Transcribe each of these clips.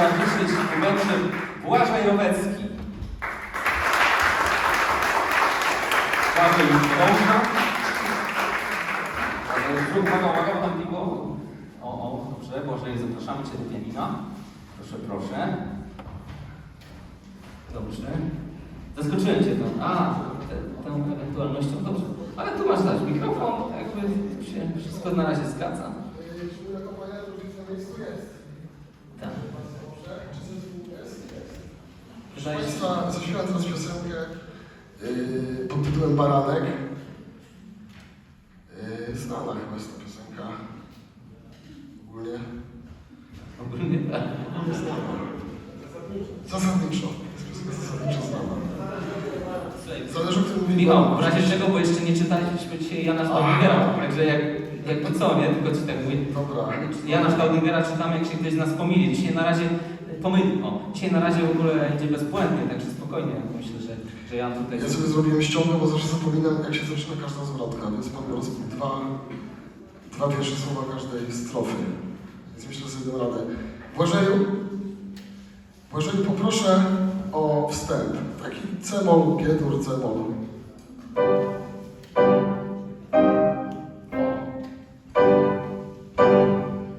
towarzyszyć uroczy Błażej Rowecki. Błażej już. Zrób uwaga, uwaga, tam piwo. O, o, dobrze, Błażej, zapraszamy Cię do pianina. Proszę, proszę. Dobrze. Zaskoczyłem Cię tą, a, tą ewentualnością, dobrze. Ale tu masz dać mikrofon, jakby się wszystko na razie zgadza. Różnica na miejscu jest? Proszę Państwa, zaśpiewam teraz piosenkę yy, pod tytułem Baranek. Yy, znana chyba jest ta piosenka. Ogólnie. ogólnie tak. Ogólnie znana. Zasadniczo. Jest piosenka zasadniczo znana. Zależy o którym mówimy. Michał, w razie czego, bo jeszcze nie czytaliśmy dzisiaj Jana Staudingera, także jak, jakby co, nie? Tylko ci tak mówię. Dobra. Jana Staudingera czytamy, jak się ktoś z nas pomyli. Dzisiaj na razie, pomyli, o, dzisiaj na razie w ogóle idzie bezbłędnie, także spokojnie. Myślę, że, że Jan tutaj... Ja sobie zrobiłem ściągę, bo zawsze zapominam, jak się zaczyna każda zwrotka, więc pan roz... dwa, dwa pierwsze słowa każdej strofy. Więc myślę, że sobie dam radę. Błażeju, Błażeju, poproszę o wstęp. Taki cemol, biedur, cemol.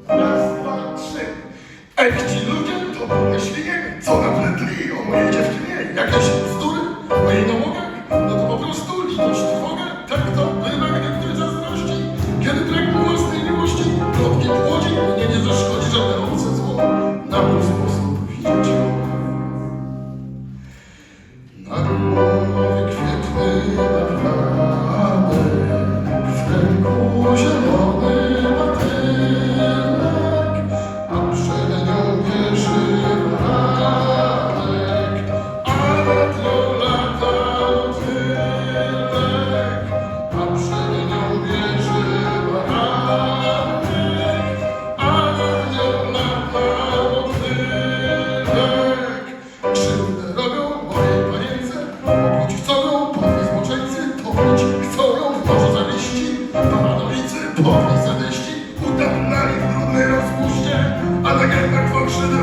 Raz, dwa, ludzie to pomyślnie, co napletli o mojej dziewczynie. Jakieś bzdury o jej nałogach? No to po prostu litość, a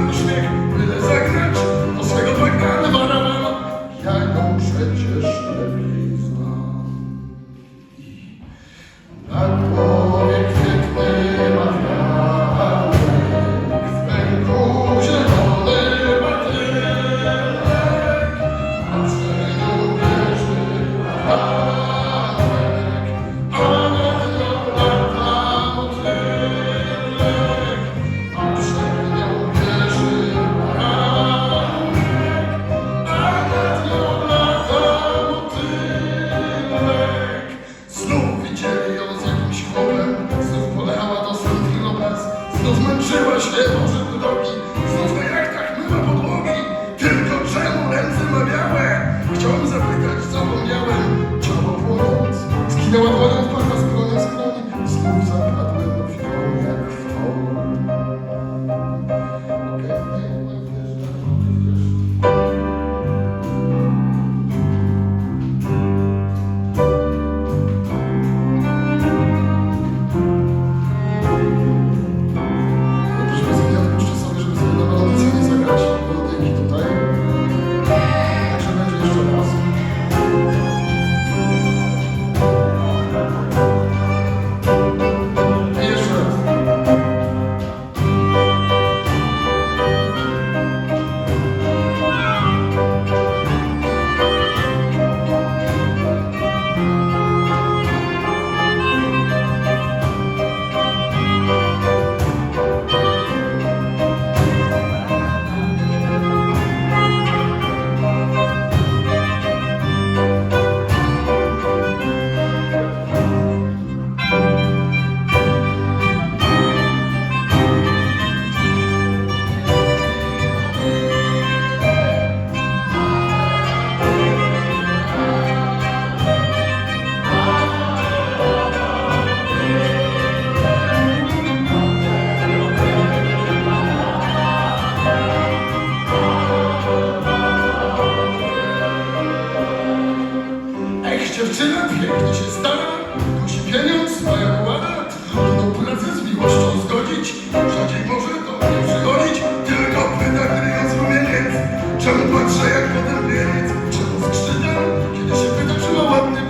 Dziewczyna pięknie się stara, musi pieniądz, mają łada, do pracy z miłością zgodzić, rzadziej może do mnie przychodzić, tylko pyta kryjąc rumieniec, czemu patrzę jak potem bieniec, czemu skrzydam, kiedy się pyta, czy ma ładny